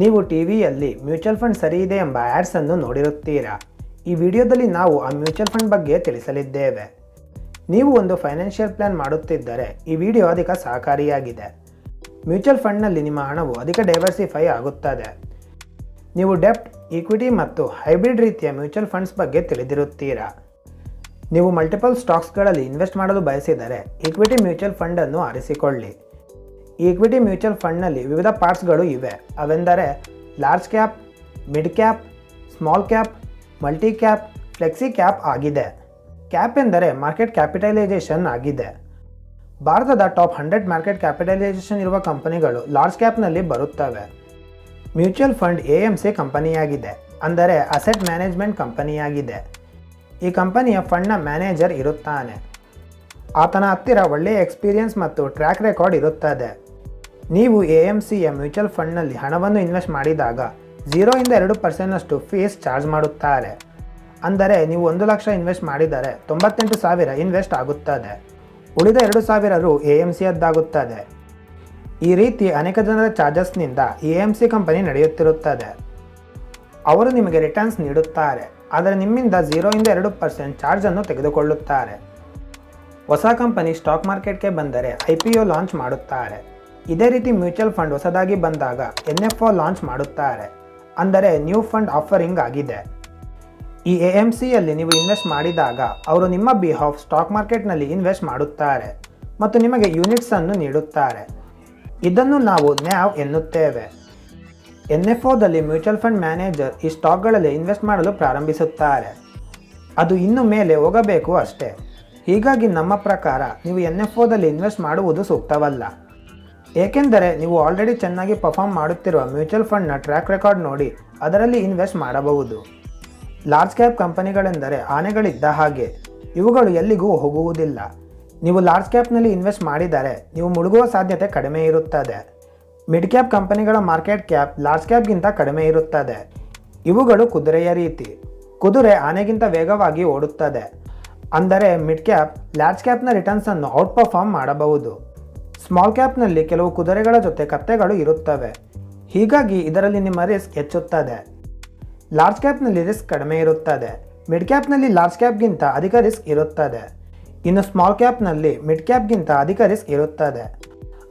ನೀವು ಟಿ ವಿಯಲ್ಲಿ mutual fund ಸರಿ ಇದೆ ಎಂಬ ಆ್ಯಡ್ಸನ್ನು ನೋಡಿರುತ್ತೀರಾ? ಈ ವಿಡಿಯೋದಲ್ಲಿ ನಾವು ಆ ಮ್ಯೂಚುವಲ್ ಫಂಡ್ ಬಗ್ಗೆ ತಿಳಿಸಲಿದ್ದೇವೆ. ನೀವು ಒಂದು ಫೈನಾನ್ಷಿಯಲ್ ಪ್ಲಾನ್ ಮಾಡುತ್ತಿದ್ದರೆ ಈ ವಿಡಿಯೋ ಅಧಿಕ ಸಹಕಾರಿಯಾಗಿದೆ. ಮ್ಯೂಚುವಲ್ ಫಂಡ್ನಲ್ಲಿ ನಿಮ್ಮ ಹಣವು ಅಧಿಕ ಡೈವರ್ಸಿಫೈ ಆಗುತ್ತದೆ. ನೀವು ಡೆಪ್ಟ್, ಈಕ್ವಿಟಿ ಮತ್ತು ಹೈಬ್ರಿಡ್ ರೀತಿಯ ಮ್ಯೂಚುವಲ್ ಫಂಡ್ಸ್ ಬಗ್ಗೆ ತಿಳಿದಿರುತ್ತೀರಾ? ನೀವು ಮಲ್ಟಿಪಲ್ ಸ್ಟಾಕ್ಸ್ಗಳಲ್ಲಿ ಇನ್ವೆಸ್ಟ್ ಮಾಡಲು ಬಯಸಿದರೆ ಈಕ್ವಿಟಿ ಮ್ಯೂಚುವಲ್ ಫಂಡನ್ನು ಆರಿಸಿಕೊಳ್ಳಿ. ಈಕ್ವಿಟಿ ಮ್ಯೂಚುವಲ್ ಫಂಡ್ನಲ್ಲಿ ವಿವಿಧ ಪಾರ್ಟ್ಸ್ಗಳು ಇವೆ. ಅವೆಂದರೆ large cap, mid cap, small cap, multi cap, flexi cap ಆಗಿದೆ. ಕ್ಯಾಪ್ ಎಂದರೆ ಮಾರ್ಕೆಟ್ ಕ್ಯಾಪಿಟಲೈಸೇಷನ್ ಆಗಿದೆ. ಭಾರತದ ಟಾಪ್ ಹಂಡ್ರೆಡ್ ಮಾರ್ಕೆಟ್ ಕ್ಯಾಪಿಟಲೈಸೇಷನ್ ಇರುವ ಕಂಪನಿಗಳು ಲಾರ್ಜ್ ಕ್ಯಾಪ್ನಲ್ಲಿ ಬರುತ್ತವೆ. Mutual fund A M C ಕಂಪನಿಯಾಗಿದೆ. ಅಂದರೆ ಅಸೆಟ್ ಮ್ಯಾನೇಜ್ಮೆಂಟ್ ಕಂಪನಿಯಾಗಿದೆ. ಈ ಕಂಪನಿಯ ಫಂಡ್ನ ಮ್ಯಾನೇಜರ್ ಇರುತ್ತಾನೆ. ಆತನ ಹತ್ತಿರ ಒಳ್ಳೆಯ ಎಕ್ಸ್ಪೀರಿಯನ್ಸ್ ಮತ್ತು ಟ್ರ್ಯಾಕ್ ರೆಕಾರ್ಡ್ ಇರುತ್ತದೆ. ನೀವು ಎ ಎಂ ಸಿಯ ಮ್ಯೂಚುವಲ್ ಫಂಡ್ನಲ್ಲಿ ಹಣವನ್ನು ಇನ್ವೆಸ್ಟ್ ಮಾಡಿದಾಗ ಝೀರೋಯಿಂದ ಎರಡು ಪರ್ಸೆಂಟ್ನಷ್ಟು ಫೀಸ್ ಚಾರ್ಜ್ ಮಾಡುತ್ತಾರೆ. ಅಂದರೆ ನೀವು ಒಂದು ಲಕ್ಷ ಇನ್ವೆಸ್ಟ್ ಮಾಡಿದರೆ ತೊಂಬತ್ತೆಂಟು ಸಾವಿರ ಇನ್ವೆಸ್ಟ್ ಆಗುತ್ತದೆ. ಉಳಿದ ಎರಡು ಸಾವಿರ ರು ಎ ಎಂ ಸಿಯದ್ದಾಗುತ್ತದೆ. ಈ ರೀತಿ ಅನೇಕ ಜನರ ಚಾರ್ಜಸ್ನಿಂದ ಎ ಎಂ ಸಿ ಕಂಪನಿ ನಡೆಯುತ್ತಿರುತ್ತದೆ. ಅವರು ನಿಮಗೆ ರಿಟರ್ನ್ಸ್ ನೀಡುತ್ತಾರೆ. ಆದರೆ ನಿಮ್ಮಿಂದ ಝೀರೋಯಿಂದ ಎರಡು ಪರ್ಸೆಂಟ್ ಚಾರ್ಜನ್ನು ತೆಗೆದುಕೊಳ್ಳುತ್ತಾರೆ. ಹೊಸ ಕಂಪನಿ ಸ್ಟಾಕ್ ಮಾರ್ಕೆಟ್ಗೆ ಬಂದರೆ ಐ ಪಿ ಒ ಲಾಂಚ್ ಮಾಡುತ್ತಾರೆ. ಇದೇ ರೀತಿ ಮ್ಯೂಚುವಲ್ ಫಂಡ್ ಹೊಸದಾಗಿ ಬಂದಾಗ ಎನ್ ಎಫ್ ಒ ಲಾಂಚ್ ಮಾಡುತ್ತಾರೆ. ಅಂದರೆ ನ್ಯೂ ಫಂಡ್ ಆಫರಿಂಗ್ ಆಗಿದೆ. ಈ ಎ ಎಂ ಸಿಯಲ್ಲಿ ನೀವು ಇನ್ವೆಸ್ಟ್ ಮಾಡಿದಾಗ ಅವರು ನಿಮ್ಮ ಬಿಹಾಫ್ ಸ್ಟಾಕ್ ಮಾರ್ಕೆಟ್ನಲ್ಲಿ ಇನ್ವೆಸ್ಟ್ ಮಾಡುತ್ತಾರೆ ಮತ್ತು ನಿಮಗೆ ಯೂನಿಟ್ಸ್ ಅನ್ನು ನೀಡುತ್ತಾರೆ. ಇದನ್ನು ನಾವು ನ್ಯಾವ್ ಎನ್ನುತ್ತೇವೆ. ಎನ್ ಎಫ್ ಒದಲ್ಲಿ ಮ್ಯೂಚುವಲ್ ಫಂಡ್ ಮ್ಯಾನೇಜರ್ ಈ ಸ್ಟಾಕ್ಗಳಲ್ಲಿ ಇನ್ವೆಸ್ಟ್ ಮಾಡಲು ಪ್ರಾರಂಭಿಸುತ್ತಾರೆ. ಅದು ಇನ್ನು ಮೇಲೆ ಹೋಗಬೇಕು ಅಷ್ಟೇ. ಹೀಗಾಗಿ ನಮ್ಮ ಪ್ರಕಾರ ನೀವು ಎನ್ ಎಫ್ ಒದಲ್ಲಿ ಇನ್ವೆಸ್ಟ್ ಮಾಡುವುದು ಸೂಕ್ತವಲ್ಲ. ಏಕೆಂದರೆ ನೀವು ಆಲ್ರೆಡಿ ಚೆನ್ನಾಗಿ ಪರ್ಫಾರ್ಮ್ ಮಾಡುತ್ತಿರುವ ಮ್ಯೂಚುವಲ್ ಫಂಡ್ನ ಟ್ರ್ಯಾಕ್ ರೆಕಾರ್ಡ್ ನೋಡಿ, ಅದರಲ್ಲಿ ಇನ್ವೆಸ್ಟ್ ಮಾಡಬಹುದು. ಲಾರ್ಜ್ ಕ್ಯಾಪ್ ಕಂಪನಿಗಳೆಂದರೆ ಆನೆಗಳಿದ್ದ ಹಾಗೆ, ಇವುಗಳು ಎಲ್ಲಿಗೂ ಹೋಗುವುದಿಲ್ಲ. ನೀವು ಲಾರ್ಜ್ ಕ್ಯಾಪ್ನಲ್ಲಿ ಇನ್ವೆಸ್ಟ್ ಮಾಡಿದರೆ, ನೀವು ಮುಳುಗುವ ಸಾಧ್ಯತೆ ಕಡಿಮೆ ಇರುತ್ತದೆ. ಮಿಡ್ ಕ್ಯಾಪ್ ಕಂಪನಿಗಳ ಮಾರ್ಕೆಟ್ ಕ್ಯಾಪ್ ಲಾರ್ಜ್ ಕ್ಯಾಪ್ಗಿಂತ ಕಡಿಮೆ ಇರುತ್ತದೆ. ಇವುಗಳು ಕುದುರೆಯ ರೀತಿ. ಕುದುರೆ ಆನೆಗಿಂತ ವೇಗವಾಗಿ ಓಡುತ್ತದೆ. ಅಂದರೆ ಮಿಡ್ ಕ್ಯಾಪ್ ಲಾರ್ಜ್ ಕ್ಯಾಪ್ನ ರಿಟರ್ನ್ಸನ್ನು ಔಟ್ ಪರ್ಫಾರ್ಮ್ ಮಾಡಬಹುದು. ಸ್ಮಾಲ್ ಕ್ಯಾಪ್ನಲ್ಲಿ ಕೆಲವು ಕುದುರೆಗಳ ಜೊತೆ ಕತ್ತೆಗಳು ಇರುತ್ತವೆ. ಹೀಗಾಗಿ ಇದರಲ್ಲಿ ನಿಮ್ಮ ರಿಸ್ಕ್ ಹೆಚ್ಚುತ್ತದೆ. ಲಾರ್ಜ್ ಕ್ಯಾಪ್ನಲ್ಲಿ ರಿಸ್ಕ್ ಕಡಿಮೆ ಇರುತ್ತದೆ. ಮಿಡ್ ಕ್ಯಾಪ್ನಲ್ಲಿ ಲಾರ್ಜ್ ಕ್ಯಾಪ್ಗಿಂತ ಅಧಿಕ ರಿಸ್ಕ್ ಇರುತ್ತದೆ. ಇನ್ನು ಸ್ಮಾಲ್ ಕ್ಯಾಪ್ನಲ್ಲಿ ಮಿಡ್ ಕ್ಯಾಪ್ಗಿಂತ ಅಧಿಕ ರಿಸ್ಕ್ ಇರುತ್ತದೆ.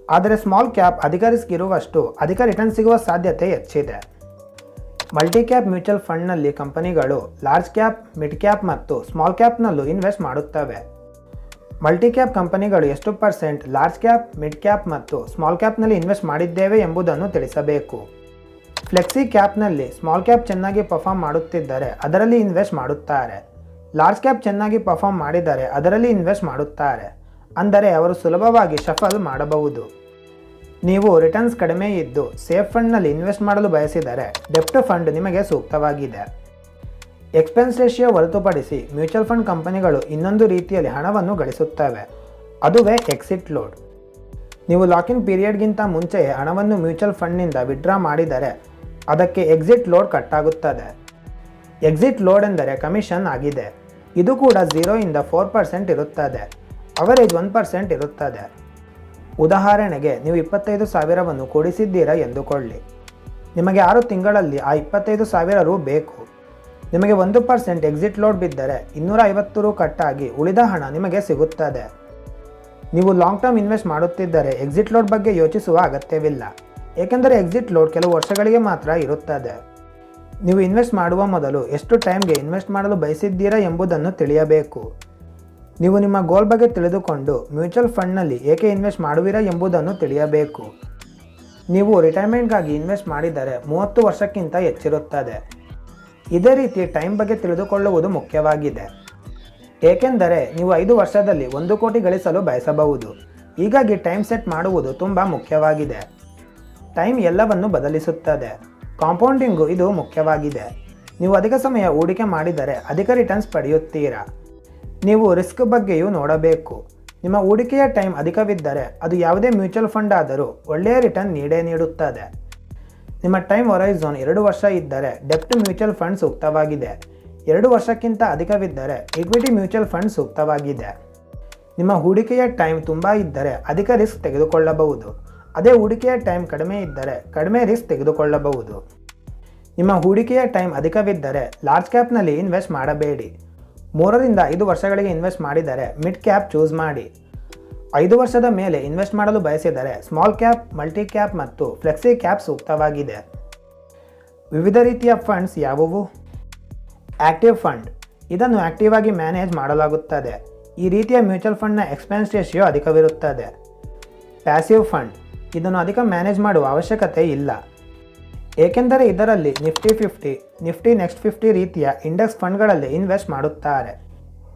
ಆದರೆ ಸ್ಮಾಲ್ ಕ್ಯಾಪ್ ಅಧಿಕ ರಿಸ್ಕ್ ಇರುವಷ್ಟು ಅಧಿಕ ರಿಟರ್ನ್ ಸಿಗುವ ಸಾಧ್ಯತೆ ಹೆಚ್ಚಿದೆ. ಮಲ್ಟಿ ಕ್ಯಾಪ್ ಮ್ಯೂಚುವಲ್ ಫಂಡ್ನಲ್ಲಿ ಕಂಪನಿಗಳು ಲಾರ್ಜ್ ಕ್ಯಾಪ್ ಮಿಡ್ ಕ್ಯಾಪ್ ಮತ್ತು ಸ್ಮಾಲ್ ಕ್ಯಾಪ್ನಲ್ಲೂ ಇನ್ವೆಸ್ಟ್ ಮಾಡುತ್ತವೆ. ಮಲ್ಟಿ ಕ್ಯಾಪ್ ಕಂಪನಿಗಳು ಎಷ್ಟು percent, large cap, mid cap ಮತ್ತು ಸ್ಮಾಲ್ ಕ್ಯಾಪ್ನಲ್ಲಿ ಇನ್ವೆಸ್ಟ್ ಮಾಡಿದ್ದೇವೆ ಎಂಬುದನ್ನು ತಿಳಿಸಬೇಕು. ಫ್ಲೆಕ್ಸಿ ಕ್ಯಾಪ್ನಲ್ಲಿ ಸ್ಮಾಲ್ ಕ್ಯಾಪ್ ಚೆನ್ನಾಗಿ ಪರ್ಫಾರ್ಮ್ ಮಾಡುತ್ತಿದ್ದರೆ ಅದರಲ್ಲಿ ಇನ್ವೆಸ್ಟ್ ಮಾಡುತ್ತಾರೆ. ಲಾರ್ಜ್ ಕ್ಯಾಪ್ ಚೆನ್ನಾಗಿ ಪರ್ಫಾರ್ಮ್ ಮಾಡಿದರೆ ಅದರಲ್ಲಿ ಇನ್ವೆಸ್ಟ್ ಮಾಡುತ್ತಾರೆ. ಅಂದರೆ ಅವರು ಸುಲಭವಾಗಿ ಶಫಲ್ ಮಾಡಬಹುದು. ನೀವು ರಿಟರ್ನ್ಸ್ ಕಡಿಮೆ ಇದ್ದು ಸೇಫ್ ಫಂಡ್ನಲ್ಲಿ ಇನ್ವೆಸ್ಟ್ ಮಾಡಲು ಬಯಸಿದರೆ ಡೆಪ್ಟ್ ಫಂಡ್ ನಿಮಗೆ ಸೂಕ್ತವಾಗಿದೆ. ಎಕ್ಸ್ಪೆನ್ಸ್ ರೇಷಿಯೋ ಹೊರತುಪಡಿಸಿ ಮ್ಯೂಚುವಲ್ ಫಂಡ್ ಕಂಪನಿಗಳು ಇನ್ನೊಂದು ರೀತಿಯಲ್ಲಿ ಹಣವನ್ನು ಗಳಿಸುತ್ತವೆ. ಅದುವೇ ಎಕ್ಸಿಟ್ ಲೋಡ್. ನೀವು ಲಾಕಿನ್ ಪೀರಿಯಡ್ಗಿಂತ ಮುಂಚೆಯೇ ಹಣವನ್ನು ಮ್ಯೂಚುವಲ್ ಫಂಡ್ನಿಂದ ವಿಡ್ರಾ ಮಾಡಿದರೆ ಅದಕ್ಕೆ ಎಕ್ಸಿಟ್ ಲೋಡ್ ಕಟ್ಟಾಗುತ್ತದೆ. ಎಕ್ಸಿಟ್ ಲೋಡ್ ಎಂದರೆ ಕಮಿಷನ್ ಆಗಿದೆ. ಇದು ಕೂಡ ಝೀರೋಯಿಂದ ಫೋರ್ ಪರ್ಸೆಂಟ್ ಇರುತ್ತದೆ. ಅವರೇಜ್ ಒನ್ ಪರ್ಸೆಂಟ್ ಇರುತ್ತದೆ. ಉದಾಹರಣೆಗೆ ನೀವು ಇಪ್ಪತ್ತೈದು ಸಾವಿರವನ್ನು ಕೊಡಿಸಿದ್ದೀರಾ ಎಂದುಕೊಳ್ಳಿ. ನಿಮಗೆ ಆರು ತಿಂಗಳಲ್ಲಿ ಆ ಇಪ್ಪತ್ತೈದು ಸಾವಿರ ರು ಬೇಕು. ನಿಮಗೆ ಒಂದು ಪರ್ಸೆಂಟ್ ಎಕ್ಸಿಟ್ ಲೋಡ್ ಬಿದ್ದರೆ ಇನ್ನೂರ ಐವತ್ತು ರು ಕಟ್ಟಾಗಿ ಉಳಿದ ಹಣ ನಿಮಗೆ ಸಿಗುತ್ತದೆ. ನೀವು ಲಾಂಗ್ ಟರ್ಮ್ ಇನ್ವೆಸ್ಟ್ ಮಾಡುತ್ತಿದ್ದರೆ ಎಕ್ಸಿಟ್ ಲೋಡ್ ಬಗ್ಗೆ ಯೋಚಿಸುವ ಅಗತ್ಯವಿಲ್ಲ. ಏಕೆಂದರೆ ಎಕ್ಸಿಟ್ ಲೋಡ್ ಕೆಲವು ವರ್ಷಗಳಿಗೆ ಮಾತ್ರ ಇರುತ್ತದೆ. ನೀವು ಇನ್ವೆಸ್ಟ್ ಮಾಡುವ ಮೊದಲು ಎಷ್ಟು ಟೈಮ್ಗೆ ಇನ್ವೆಸ್ಟ್ ಮಾಡಲು ಬಯಸಿದ್ದೀರಾ ಎಂಬುದನ್ನು ತಿಳಿಯಬೇಕು. ನೀವು ನಿಮ್ಮ ಗೋಲ್ ಬಗ್ಗೆ ತಿಳಿದುಕೊಂಡು ಮ್ಯೂಚುವಲ್ ಫಂಡ್ನಲ್ಲಿ ಏಕೆ ಇನ್ವೆಸ್ಟ್ ಮಾಡುವಿರಾ ಎಂಬುದನ್ನು ತಿಳಿಯಬೇಕು. ನೀವು ರಿಟೈರ್ಮೆಂಟ್ಗಾಗಿ ಇನ್ವೆಸ್ಟ್ ಮಾಡಿದರೆ ಮೂವತ್ತು ವರ್ಷಕ್ಕಿಂತ ಹೆಚ್ಚಿರುತ್ತದೆ. ಇದೇ ರೀತಿ ಟೈಮ್ ಬಗ್ಗೆ ತಿಳಿದುಕೊಳ್ಳುವುದು ಮುಖ್ಯವಾಗಿದೆ. ಏಕೆಂದರೆ ನೀವು ಐದು ವರ್ಷದಲ್ಲಿ ಒಂದು ಕೋಟಿ ಗಳಿಸಲು ಬಯಸಬಹುದು. ಹೀಗಾಗಿ ಟೈಮ್ ಸೆಟ್ ಮಾಡುವುದು ತುಂಬ ಮುಖ್ಯವಾಗಿದೆ. ಟೈಮ್ ಎಲ್ಲವನ್ನು ಬದಲಿಸುತ್ತದೆ. ಕಾಂಪೌಂಡಿಂಗು ಇದು ಮುಖ್ಯವಾಗಿದೆ. ನೀವು ಅಧಿಕ ಸಮಯ ಹೂಡಿಕೆ ಮಾಡಿದರೆ ಅಧಿಕ ರಿಟರ್ನ್ಸ್ ಪಡೆಯುತ್ತೀರಾ? ನೀವು ರಿಸ್ಕ್ ಬಗ್ಗೆಯೂ ನೋಡಬೇಕು. ನಿಮ್ಮ ಹೂಡಿಕೆಯ ಟೈಮ್ ಅಧಿಕವಿದ್ದರೆ ಅದು ಯಾವುದೇ ಮ್ಯೂಚುವಲ್ ಫಂಡ್ ಆದರೂ ಒಳ್ಳೆಯ ರಿಟರ್ನ್ ನೀಡೇ ನೀಡುತ್ತದೆ. ನಿಮ್ಮ ಟೈಮ್ ಹೊರೈಝೋನ್ ಎರಡು ವರ್ಷ ಇದ್ದರೆ ಡೆಪ್ಟ್ ಮ್ಯೂಚುವಲ್ ಫಂಡ್ ಸೂಕ್ತವಾಗಿದೆ. ಎರಡು ವರ್ಷಕ್ಕಿಂತ ಅಧಿಕವಿದ್ದರೆ ಇಕ್ವಿಟಿ ಮ್ಯೂಚುವಲ್ ಫಂಡ್ ಸೂಕ್ತವಾಗಿದೆ. ನಿಮ್ಮ ಹೂಡಿಕೆಯ ಟೈಮ್ ತುಂಬ ಇದ್ದರೆ ಅಧಿಕ ರಿಸ್ಕ್ ತೆಗೆದುಕೊಳ್ಳಬಹುದು. ಅದೇ ಹೂಡಿಕೆಯ ಟೈಮ್ ಕಡಿಮೆ ಇದ್ದರೆ ಕಡಿಮೆ ರಿಸ್ಕ್ ತೆಗೆದುಕೊಳ್ಳಬಹುದು. ನಿಮ್ಮ ಹೂಡಿಕೆಯ ಟೈಮ್ ಅಧಿಕವಿದ್ದರೆ ಲಾರ್ಜ್ ಕ್ಯಾಪ್ನಲ್ಲಿ ಇನ್ವೆಸ್ಟ್ ಮಾಡಬೇಡಿ. ಮೂರರಿಂದ ಐದು ವರ್ಷಗಳಿಗೆ ಇನ್ವೆಸ್ಟ್ ಮಾಡಿದರೆ ಮಿಡ್ ಕ್ಯಾಪ್ ಚೂಸ್ ಮಾಡಿ. ಐದು ವರ್ಷದ ಮೇಲೆ ಇನ್ವೆಸ್ಟ್ ಮಾಡಲು ಬಯಸಿದರೆ ಸ್ಮಾಲ್ ಕ್ಯಾಪ್, ಮಲ್ಟಿ ಕ್ಯಾಪ್ ಮತ್ತು ಫ್ಲೆಕ್ಸಿ ಕ್ಯಾಪ್ ಸೂಕ್ತವಾಗಿದೆ. ವಿವಿಧ ರೀತಿಯ ಫಂಡ್ಸ್ ಯಾವುವು? Active fund. ಇದನ್ನು ಆಕ್ಟಿವ್ ಆಗಿ ಮ್ಯಾನೇಜ್ ಮಾಡಲಾಗುತ್ತದೆ. ಈ ರೀತಿಯ ಮ್ಯೂಚುವಲ್ ಫಂಡ್ನ ಎಕ್ಸ್ಪೆನ್ಸ್ ರೇಷಿಯೋ ಅಧಿಕವಿರುತ್ತದೆ. Passive fund. ಇದನ್ನು ಅಧಿಕ ಮ್ಯಾನೇಜ್ ಮಾಡುವ ಅವಶ್ಯಕತೆ ಇಲ್ಲ. ಏಕೆಂದರೆ ಇದರಲ್ಲಿ Nifty fifty, Nifty next fifty ರೀತಿಯ ಇಂಡೆಕ್ಸ್ ಫಂಡ್ಗಳಲ್ಲಿ ಇನ್ವೆಸ್ಟ್ ಮಾಡುತ್ತಾರೆ.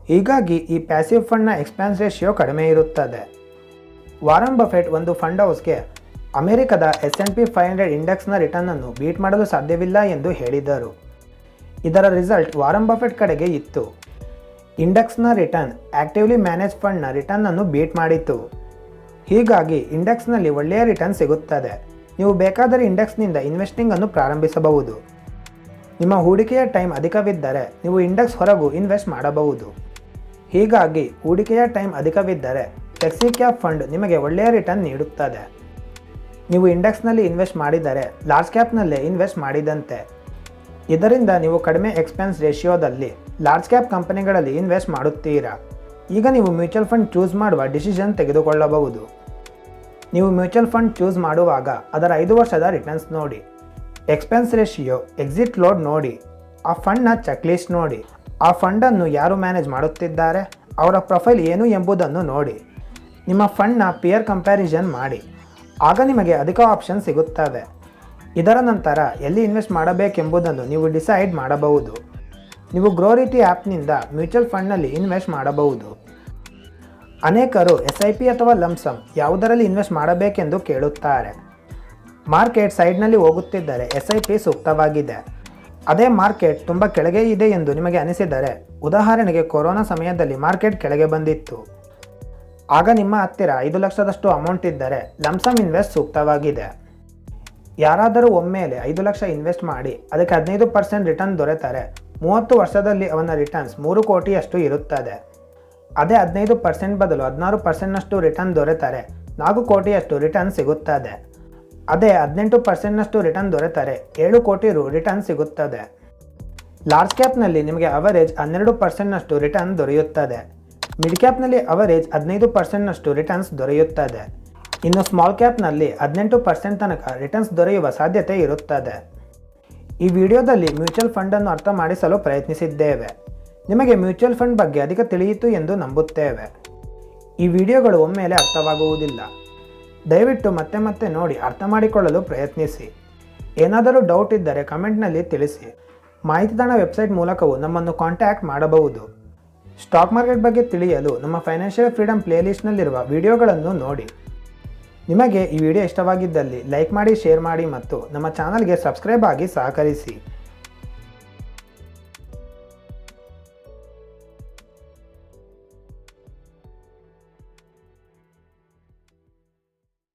ಹೀಗಾಗಿ ಈ ಪ್ಯಾಸಿವ್ ಫಂಡ್ನ ಎಕ್ಸ್ಪೆನ್ಸ್ ರೇಷಿಯೋ ಕಡಿಮೆ ಇರುತ್ತದೆ. ವಾರನ್ ಬಫೆಟ್ ಒಂದು ಫಂಡ್ ಹೌಸ್ಗೆ ಅಮೆರಿಕದ S N P five hundred ಇಂಡೆಕ್ಸ್ನ ರಿಟರ್ನನ್ನು ಬೀಟ್ ಮಾಡಲು ಸಾಧ್ಯವಿಲ್ಲ ಎಂದು ಹೇಳಿದರು. ಇದರ ರಿಸಲ್ಟ್ ವಾರನ್ ಬಫೆಟ್ ಕಡೆಗೆ ಇತ್ತು. ಇಂಡೆಕ್ಸ್ನ ರಿಟರ್ನ್ ಆಕ್ಟಿವ್ಲಿ ಮ್ಯಾನೇಜ್ ಫಂಡ್ನ ರಿಟರ್ನನ್ನು ಬೀಟ್ ಮಾಡಿತ್ತು ಹೀಗಾಗಿ ಇಂಡೆಕ್ಸ್ನಲ್ಲಿ ಒಳ್ಳೆಯ ರಿಟರ್ನ್ ಸಿಗುತ್ತದೆ. ನೀವು ಬೇಕಾದರೆ ಇಂಡೆಕ್ಸ್ನಿಂದ ಇನ್ವೆಸ್ಟಿಂಗ್ ಅನ್ನು ಪ್ರಾರಂಭಿಸಬಹುದು. ನಿಮ್ಮ ಹೂಡಿಕೆಯ ಟೈಮ್ ಅಧಿಕವಿದ್ದರೆ ನೀವು ಇಂಡೆಕ್ಸ್ ಹೊರಗೂ ಇನ್ವೆಸ್ಟ್ ಮಾಡಬಹುದು. ಹೀಗಾಗಿ ಹೂಡಿಕೆಯ ಟೈಮ್ ಅಧಿಕವಿದ್ದರೆ ಟೆಕ್ಸಿ ಕ್ಯಾಪ್ ಫಂಡ್ ನಿಮಗೆ ಒಳ್ಳೆಯ ರಿಟರ್ನ್ ನೀಡುತ್ತದೆ. ನೀವು ಇಂಡೆಕ್ಸ್ನಲ್ಲಿ ಇನ್ವೆಸ್ಟ್ ಮಾಡಿದರೆ ಲಾರ್ಜ್ ಕ್ಯಾಪ್ನಲ್ಲೇ ಇನ್ವೆಸ್ಟ್ ಮಾಡಿದಂತೆ. ಇದರಿಂದ ನೀವು ಕಡಿಮೆ ಎಕ್ಸ್ಪೆನ್ಸ್ ರೇಷಿಯೋದಲ್ಲಿ ಲಾರ್ಜ್ ಕ್ಯಾಪ್ ಕಂಪನಿಗಳಲ್ಲಿ ಇನ್ವೆಸ್ಟ್ ಮಾಡುತ್ತೀರಾ? ಈಗ ನೀವು ಮ್ಯೂಚುವಲ್ ಫಂಡ್ ಚೂಸ್ ಮಾಡುವ ಡಿಸಿಷನ್ ತೆಗೆದುಕೊಳ್ಳಬಹುದು. ನೀವು ಮ್ಯೂಚುವಲ್ ಫಂಡ್ ಚೂಸ್ ಮಾಡುವಾಗ ಅದರ ಐದು ವರ್ಷದ ರಿಟರ್ನ್ಸ್ ನೋಡಿ. ಎಕ್ಸ್ಪೆನ್ಸ್ ರೇಷಿಯೋ ಎಕ್ಸಿಟ್ ಲೋಡ್ ನೋಡಿ. ಆ ಫಂಡ್ನ ಚೆಕ್ ಲಿಸ್ಟ್ ನೋಡಿ. ಆ ಫಂಡನ್ನು ಯಾರು ಮ್ಯಾನೇಜ್ ಮಾಡುತ್ತಿದ್ದಾರೆ? ಅವರ ಪ್ರೊಫೈಲ್ ಏನು ಎಂಬುದನ್ನು ನೋಡಿ. ನಿಮ್ಮ ಫಂಡ್ನ ಪಿಯರ್ ಕಂಪ್ಯಾರಿಸನ್ ಮಾಡಿ. ಆಗ ನಿಮಗೆ ಅಧಿಕ ಆಪ್ಷನ್ ಸಿಗುತ್ತವೆ. ಇದರ ನಂತರ ಎಲ್ಲಿ ಇನ್ವೆಸ್ಟ್ ಮಾಡಬೇಕೆಂಬುದನ್ನು ನೀವು ಡಿಸೈಡ್ ಮಾಡಬಹುದು. ನೀವು ಗ್ರೋರಿಟಿ ಆ್ಯಪ್ನಿಂದ ಮ್ಯೂಚುವಲ್ ಫಂಡ್ನಲ್ಲಿ ಇನ್ವೆಸ್ಟ್ ಮಾಡಬಹುದು. ಅನೇಕರು ಎಸ್ ಐ ಪಿ ಅಥವಾ ಲಂಸಮ್ ಯಾವುದರಲ್ಲಿ ಇನ್ವೆಸ್ಟ್ ಮಾಡಬೇಕೆಂದು ಕೇಳುತ್ತಾರೆ. ಮಾರ್ಕೆಟ್ ಸೈಡ್ನಲ್ಲಿ ಹೋಗುತ್ತಿದ್ದರೆ ಎಸ್ ಐ ಪಿ ಸೂಕ್ತವಾಗಿದೆ. ಅದೇ ಮಾರ್ಕೆಟ್ ತುಂಬ ಕೆಳಗೆ ಇದೆ ಎಂದು ನಿಮಗೆ ಅನಿಸಿದರೆ, ಉದಾಹರಣೆಗೆ ಕೊರೋನಾ ಸಮಯದಲ್ಲಿ ಮಾರ್ಕೆಟ್ ಕೆಳಗೆ ಬಂದಿತ್ತು. ಆಗ ನಿಮ್ಮ ಹತ್ತಿರ ಐದು ಲಕ್ಷದಷ್ಟು ಅಮೌಂಟ್ ಇದ್ದರೆ ಲಮ್ಸಮ್ ಇನ್ವೆಸ್ಟ್ ಸೂಕ್ತವಾಗಿದೆ. ಯಾರಾದರೂ ಒಮ್ಮೆಲೆ ಐದು ಲಕ್ಷ ಇನ್ವೆಸ್ಟ್ ಮಾಡಿ, ಅದಕ್ಕೆ ಹದಿನೈದು ಪರ್ಸೆಂಟ್ ರಿಟರ್ನ್ ದೊರೆತರೆ, ಮೂವತ್ತು ವರ್ಷದಲ್ಲಿ ಅವನ ರಿಟರ್ನ್ಸ್ ಮೂರು ಕೋಟಿಯಷ್ಟು ಇರುತ್ತದೆ. ಅದೇ ಹದಿನೈದು ಪರ್ಸೆಂಟ್ ಬದಲು ಹದಿನಾರು ಪರ್ಸೆಂಟ್ನಷ್ಟು ರಿಟರ್ನ್ ದೊರೆತರೆ, ನಾಲ್ಕು ಕೋಟಿಯಷ್ಟು ರಿಟರ್ನ್ ಸಿಗುತ್ತದೆ. ಅದೇ ಹದಿನೆಂಟು ಪರ್ಸೆಂಟ್ನಷ್ಟು ರಿಟರ್ನ್ ದೊರೆತರೆ. ಏಳು ಕೋಟಿ ರು ರಿಟರ್ನ್ ಸಿಗುತ್ತದೆ. ಲಾರ್ಜ್ ಕ್ಯಾಪ್ನಲ್ಲಿ ನಿಮಗೆ ಅವರೇಜ್ ಹನ್ನೆರಡು ಪರ್ಸೆಂಟ್ನಷ್ಟು ರಿಟರ್ನ್ ದೊರೆಯುತ್ತದೆ. ಮಿಡ್ ಕ್ಯಾಪ್ನಲ್ಲಿ ಅವರೇಜ್ ಹದಿನೈದು ಪರ್ಸೆಂಟ್ನಷ್ಟು ರಿಟರ್ನ್ಸ್ ದೊರೆಯುತ್ತದೆ. ಇನ್ನು ಸ್ಮಾಲ್ ಕ್ಯಾಪ್ನಲ್ಲಿ ಹದಿನೆಂಟು ಪರ್ಸೆಂಟ್ ತನಕ ರಿಟರ್ನ್ಸ್ ದೊರೆಯುವ ಸಾಧ್ಯತೆ ಇರುತ್ತದೆ. ಈ ವಿಡಿಯೋದಲ್ಲಿ ಮ್ಯೂಚುವಲ್ ಫಂಡನ್ನು ಅರ್ಥ ಮಾಡಿಸಲು ಪ್ರಯತ್ನಿಸಿದ್ದೇವೆ. ನಿಮಗೆ ಮ್ಯೂಚುವಲ್ ಫಂಡ್ ಬಗ್ಗೆ ಅಧಿಕ ತಿಳಿಯಿತು ಎಂದು ನಂಬುತ್ತೇವೆ. ಈ ವಿಡಿಯೋಗಳು ಒಮ್ಮೆಲೆ ಅರ್ಥವಾಗುವುದಿಲ್ಲ. ದಯವಿಟ್ಟು ಮತ್ತೆ ಮತ್ತೆ ನೋಡಿ ಅರ್ಥ ಮಾಡಿಕೊಳ್ಳಲು ಪ್ರಯತ್ನಿಸಿ. ಏನಾದರೂ ಡೌಟ್ ಇದ್ದರೆ ಕಮೆಂಟ್ನಲ್ಲಿ ತಿಳಿಸಿ. ಮಾಹಿತಿದಾನ ವೆಬ್ಸೈಟ್ ಮೂಲಕವೂ ನಮ್ಮನ್ನು ಕಾಂಟ್ಯಾಕ್ಟ್ ಮಾಡಬಹುದು. ಸ್ಟಾಕ್ ಮಾರ್ಕೆಟ್ ಬಗ್ಗೆ ತಿಳಿಯಲು ನಮ್ಮ ಫೈನಾನ್ಷಿಯಲ್ ಫ್ರೀಡಮ್ ಪ್ಲೇಲಿಸ್ಟ್ನಲ್ಲಿರುವ ವಿಡಿಯೋಗಳನ್ನು ನೋಡಿ. ನಿಮಗೆ ಈ ವಿಡಿಯೋ ಇಷ್ಟವಾಗಿದ್ದಲ್ಲಿ ಲೈಕ್ ಮಾಡಿ ಶೇರ್ ಮಾಡಿ ಮತ್ತು ನಮ್ಮ ಚಾನಲ್ಗೆ ಸಬ್ಸ್ಕ್ರೈಬ್ ಆಗಿ ಸಹಕರಿಸಿ.